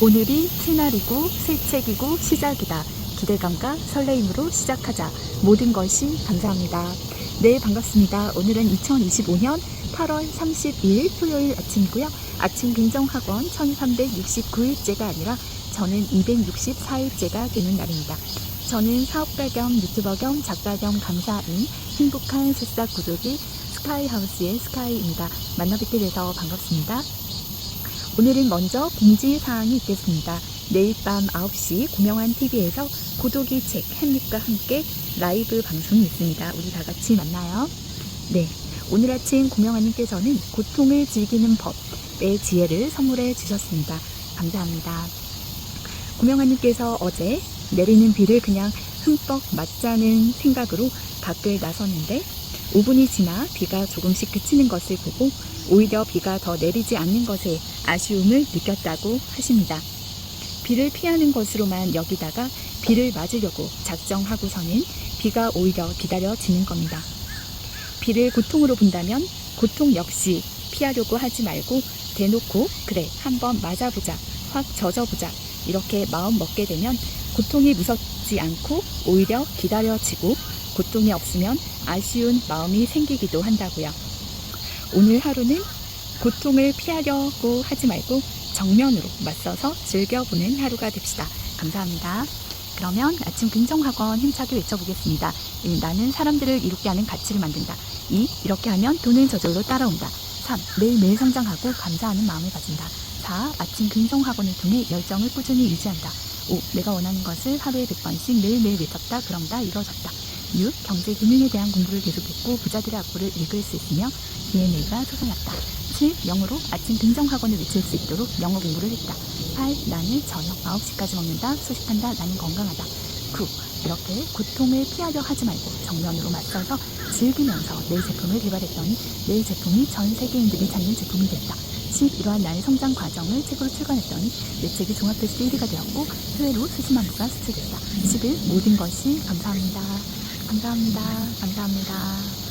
오늘이 새날이고 새 책이고 시작이다. 기대감과 설레임으로 시작하자. 모든 것이 감사합니다. 네, 반갑습니다. 오늘은 2025년 8월 32일 토요일 아침이고요. 아침 긍정학원 1369일째가 아니라 저는 264일째가 되는 날입니다. 저는 사업가 겸 유튜버 겸 작가 겸 강사인 행복한 새싹 구독이 스카이하우스의 스카이입니다. 만나 뵙게 돼서 반갑습니다. 오늘은 먼저 공지사항이 있겠습니다. 내일 밤 9시 고명한 TV에서 고독이 책 햄릿과 함께 라이브 방송이 있습니다. 우리 다 같이 만나요. 네. 오늘 아침 고명아님께서는 고통을 즐기는 법의 지혜를 선물해 주셨습니다. 감사합니다. 고명아님께서 어제 내리는 비를 그냥 흠뻑 맞자는 생각으로 밖을 나섰는데 5분이 지나 비가 조금씩 그치는 것을 보고 오히려 비가 더 내리지 않는 것에 아쉬움을 느꼈다고 하십니다. 비를 피하는 것으로만 여기다가 비를 맞으려고 작정하고서는 비가 오히려 기다려지는 겁니다. 비를 고통으로 본다면 고통 역시 피하려고 하지 말고 대놓고 그래 한번 맞아보자 확 젖어보자 이렇게 마음 먹게 되면 고통이 무섭지 않고 오히려 기다려지고 고통이 없으면 아쉬운 마음이 생기기도 한다고요. 오늘 하루는 고통을 피하려고 하지 말고 정면으로 맞서서 즐겨보는 하루가 됩시다. 감사합니다. 그러면 아침 긍정학원 힘차게 외쳐보겠습니다. 1. 나는 사람들을 이롭게 하는 가치를 만든다. 2. 이렇게 하면 돈은 저절로 따라온다. 3. 매일매일 성장하고 감사하는 마음을 가진다. 4. 아침 긍정학원을 통해 열정을 꾸준히 유지한다. 5. 내가 원하는 것을 하루에 100번씩 매일매일 외쳤다. 그럼 다 이루어졌다. 6. 경제 금융에 대한 공부를 계속했고 부자들의 악보를 읽을 수 있으며 DNA가 소생했다. 7. 영어로 아침 긍정학원을 외칠 수 있도록 영어 공부를 했다. 8. 나는 저녁 9시까지 먹는다. 소식한다. 나는 건강하다. 9. 이렇게 고통을 피하려 하지 말고 정면으로 맞서서 즐기면서 내 제품을 개발했더니 내 제품이 전 세계인들이 찾는 제품이 됐다. 10. 이러한 나의 성장 과정을 책으로 출간했더니 내 책이 종합테스트 1위가 되었고 해외로 수십만 부가 수출됐다. 11. 모든 것이 감사합니다. 감사합니다. 감사합니다.